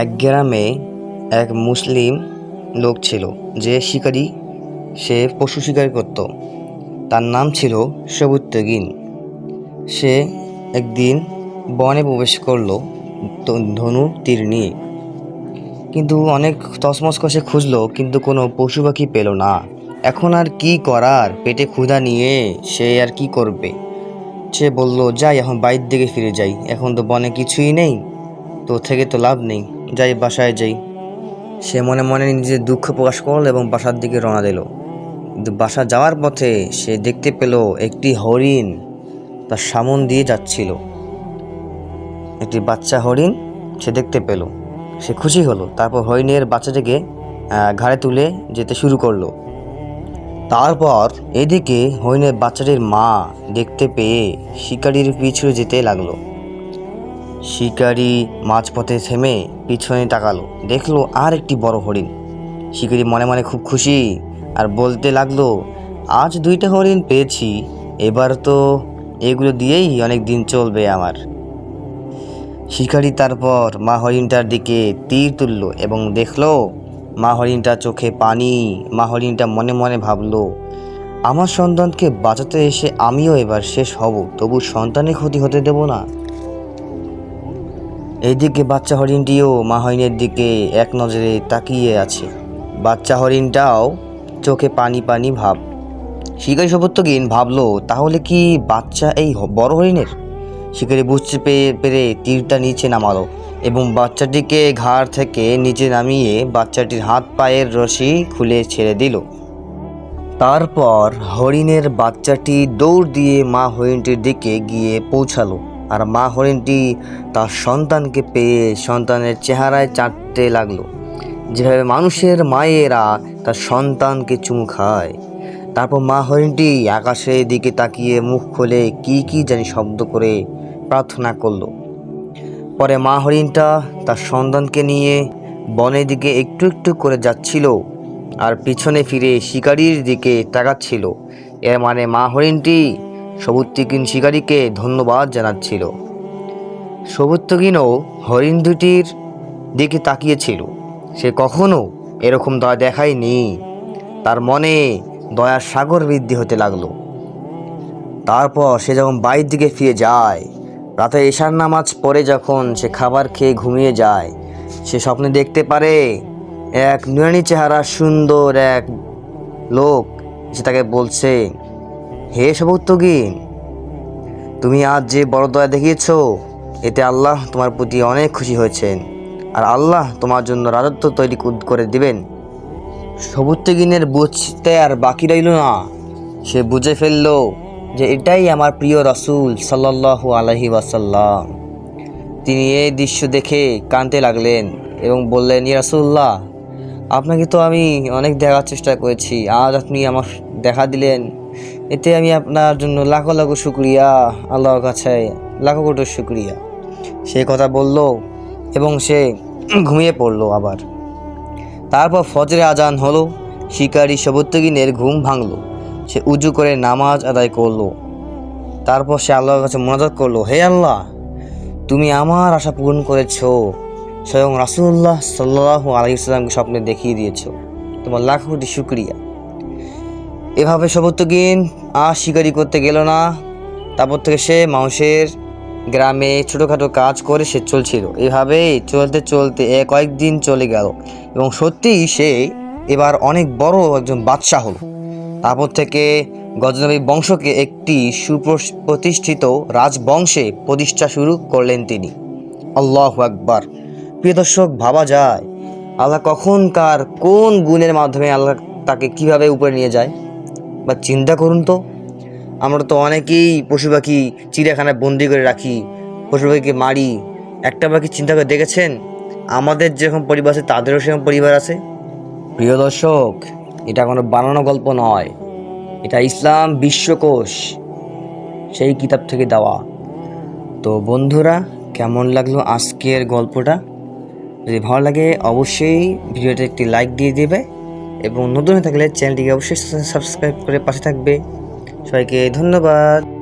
এক গ্রামে এক মুসলিম লোক ছিল, যে শিকারী সে পশু শিকার করত। তার নাম ছিল সবুত্তগিন সে একদিন বনে প্রবেশ করল ধনু তীর নিয়ে কিন্তু অনেক তসমস কষে খুঁজলো, কিন্তু কোনো পশু পাখি পেল না। এখন আর কি করার? পেটে ক্ষুধা নিয়ে সে আর কি করবে? সে বলল, যাই, এখন বাইরের দিকে ফিরে যাই। এখন তো বনে কিছুই নেই। তো থেকে তো লাভ নেই, যাই বাসায় যাই। সে মনে মনে নিজের দুঃখ প্রকাশ করল এবং বাসার দিকে রওনা দিল। বাসা যাওয়ার পথে সে দেখতে পেল একটি হরিণ তার সামন দিয়ে যাচ্ছিল। একটি বাচ্চা হরিণ সে দেখতে পেল। সে খুশি হলো, তারপর হরিণের বাচ্চাটাকে ঘাড়ে তুলে যেতে শুরু করল। তারপর এদিকে হরিণের বাচ্চাটির মা দেখতে পেয়ে শিকারির পিছু যেতে লাগল। শিকারি মাঝপথে থেমে পিছনে তাকালো। দেখল আর একটি বড় হরিণ। শিকারি মনে মনে খুব খুশি আর বলতে লাগল, আজ দুইটা হরিণ পেয়েছি, এবার তো এগুলো দিয়েই অনেক দিন চলবে আমার। শিকারি তারপর মা হরিণটার দিকে তীর তুলল এবং দেখল, মা হরিণটা চোখে পানি, মা হরিণটা মনে মনে ভাবলো, আমার সন্তানকে বাঁচাতে এসে আমিও এবার শেষ হব, তবু সন্তানের ক্ষতি হতে দেব না। এইদিকে বাচ্চা হরিণটিও মা হরিণের দিকে এক নজরে তাকিয়ে আছে। বাচ্চা হরিণটাও চোখে পানি পানি ভাব। শিকারী সবত্তগিন ভাবলো, তাহলে কি বাচ্চা এই বড় হরিণের? শিকারি বুঝতে পেয়ে পেরে তীরটা নিচে নামালো এবং বাচ্চাটিকে ঘাড় থেকে নিচে নামিয়ে বাচ্চাটির হাত পায়ের রশি খুলে ছেড়ে দিল। তারপর হরিণের বাচ্চাটি দৌড় দিয়ে মা হরিণটির দিকে গিয়ে পৌঁছালো। আর মা হরিণটি তার সন্তানকে পেয়ে সন্তানের চেহারায় চাটতে লাগল। যেভাবে মানুষের মায়েরা তার সন্তানকে চুমু খায়, তারপর মা হরিণটি আকাশের দিকে তাকিয়ে মুখ খুলে কি কি জানি শব্দ করে প্রার্থনা করল। পরে মা হরিণটা তার সন্তানকে নিয়ে বনের দিকে একটু একটু করে যাচ্ছিল আর পিছনে ফিরে শিকারির দিকে তাকাচ্ছিল। এর মানে মা হরিণটি সবুত্তিকিন শিকারীকে ধন্যবাদ জানাচ্ছিল। সবুত্তকিনও হরিণ দুটির দিকে তাকিয়েছিল। সে কখনো এরকম দয়া দেখায়নি। তার মনে দয়ার সাগর বৃদ্ধি হতে লাগল। তারপর সে যখন বাইরের দিকে ফিরে যায়, রাতে এশার নামাজ পড়ে যখন সে খাবার খেয়ে ঘুমিয়ে যায়, সে স্বপ্নে দেখতে পারে এক নুরানি চেহারা সুন্দর এক লোক সে তাকে বলছে হে সবুত্তগিন তুমি আজ যে বড় দয়া দেখিয়েছ, এতে আল্লাহ তোমার প্রতি অনেক খুশি হয়েছেন, আর আল্লাহ তোমার জন্য রাজত্ব তৈরি কর- দিবেন। সবুত্তগিনের বুঝতে আর বাকি রইল না। সে বুঝে ফেলল যে এটাই আমার প্রিয় রাসূল সাল্লাল্লাহু আলাইহি ওয়াসাল্লাম। তিনি এই দৃশ্য দেখে কাঁদতে লাগলেন এবং বললেন ইয়া রাসূলুল্লাহ, আপনাকে তো আমি অনেক দেখার চেষ্টা করেছি, আজ আপনি আমার দেখা দিলেন। এতে আমি আপনার জন্য লাখো লাখো শুক্রিয়া, আল্লাহর কাছে লাখো কোটি শুক্রিয়া। সে কথা বলল এবং সে ঘুমিয়ে পড়ল আবার। তারপর ফজরে আজান হলো, শিকারী সবুত্তগিনের ঘুম ভাঙলো। সে উজু করে নামাজ আদায় করল। তারপর সে আল্লাহর কাছে মনাজাত করল, হে আল্লাহ, তুমি আমার আশা পূরণ করেছ, স্বয়ং রাসুল্লাহ সাল্লাহ আলাইসাল্লামকে স্বপ্নে দেখিয়ে দিয়েছ। তোমার লাখ কোটি শুক্রিয়া। এভাবে সবুত্তগিন আর শিকারি করতে গেল না। তারপর থেকে সে মানুষের গ্রামে ছোটোখাটো কাজ করে সে চলছিল। এভাবেই চলতে চলতে কয়েকদিন চলে গেল এবং সত্যিই সে এবার অনেক বড় একজন বাদশাহ হলো। তারপর থেকে গজনবী বংশকে একটি সুপ্রতিষ্ঠিত রাজবংশে প্রতিষ্ঠা শুরু করলেন তিনি। আল্লাহ আকবার। প্রিয় দর্শক, ভাবা যায়, আল্লাহ কখনকার কোন গুণের মাধ্যমে আল্লাহ তাকে কীভাবে উপরে নিয়ে যায়? বা চিন্তা করুন তো। আমরা তো অনেকেই পশু পাখি চিড়িয়াখানায় বন্দি করে রাখি, পশু পাখিকে মারি। একটা পাখি চিন্তা করে দেখেছেন? আমাদের যেরকম পরিবার আছে, তাদেরও সেরকম পরিবার আছে। প্রিয় দর্শক, এটা কোনো বানানো গল্প নয়। এটা ইসলাম বিশ্বকোষ, সেই কিতাব থেকে দেওয়া। তো বন্ধুরা, কেমন লাগল আজকের গল্পটা? যদি ভালো লাগে, অবশ্যই ভিডিওটা একটি লাইক দিয়ে দেবে। এবং নতুন হয়ে থাকলে চ্যানেলটিকে অবশ্যই সাবস্ক্রাইব করে পাশে থাকবে। সবাইকে ধন্যবাদ।